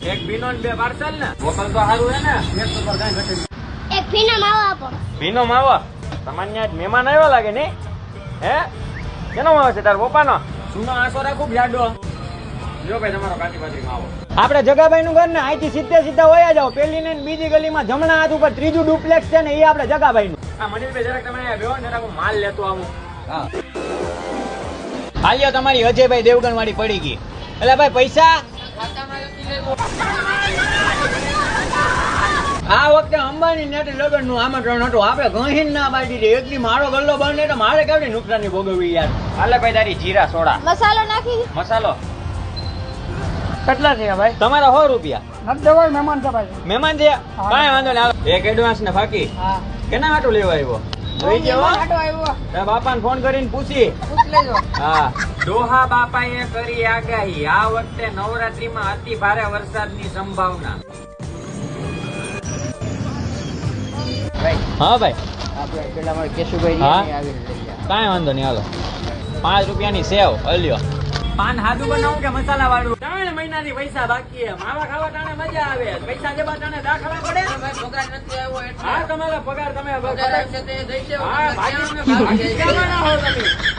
એક ભીનો ને બે પાર્સલ ને? વોકલ તો સારું હે ને. એક ફીનો માવો આપો. ભીનો માવો? તમારે આજ મહેમાન આવ્યા લાગે ને? હે? કેનો માવો છે તાર પપ્પાનો? સુનો આંસો રાખું જાડો જો ભાઈ તમારો કાચી પાતરી માવો. આપણે જગાભાઈ નું ઘર ને અહીંથી સીધે સીધા વયા જાવ પેલી ને બીજી ગલીમાં જમણા હાથ ઉપર ત્રીજું ડુપ્લેક્સ છે ને એ આપણે જગાભાઈ નું આ મનીષભાઈ જરાક તમે અહીંયા ને જરાક માલ લેતો આવું. હાલ્યો તમારી અજયભાઈ દેવગણ વાળી પડી ગઈ. એટલે ભાઈ પૈસા? આ વખતે અંબાની નેટ લગનનું આમંત્રણ હતું. આપણે ગહીન ના બાજી દે. એકલી મારો ગલ્લો બને તો મારે કેવડી નુકસાની ભોગવવી યાર? હાલે ભાઈ તારી જીરા સોડા. મસાલો નાખી મસાલો. કેટલા છે ભાઈ? તમારા સો રૂપિયા. નથી દેવાય મહેમાન છે ભાઈ. મહેમાન છે કાંઈ વાંધો નહીં એક એડવાન્સ ને બાકી. કેના હાટું લેવા આવ્યો? આટો તારા બાપાને ફોન કરીને પૂછી. હા લેજો. બાપા એ કરી આગાહી. આ વખતે નવરાત્રીમાં અતિ ભારે વરસાદની સંભાવના. હા ભાઈ. પેલા મારે કેશુભાઈ હા? કાંઈ વાંધો નહીં હાલો. પાંચ રૂપિયાની સેવ અલ્યો પાન હાદું બનાવું કે મસાલા વાળું? ત્રણ મહિનાથી પૈસા બાકી છે. માવા ખાવા ટાણે મજા આવે. પૈસા દેવા ટાણે દાખલા પડે. પગાર નથી આવ્યો એટલે. હા તમારા પગાર તમે પગાર આવશે તે દઈ દેવો. હા, બાકી- બાકી હો તમે.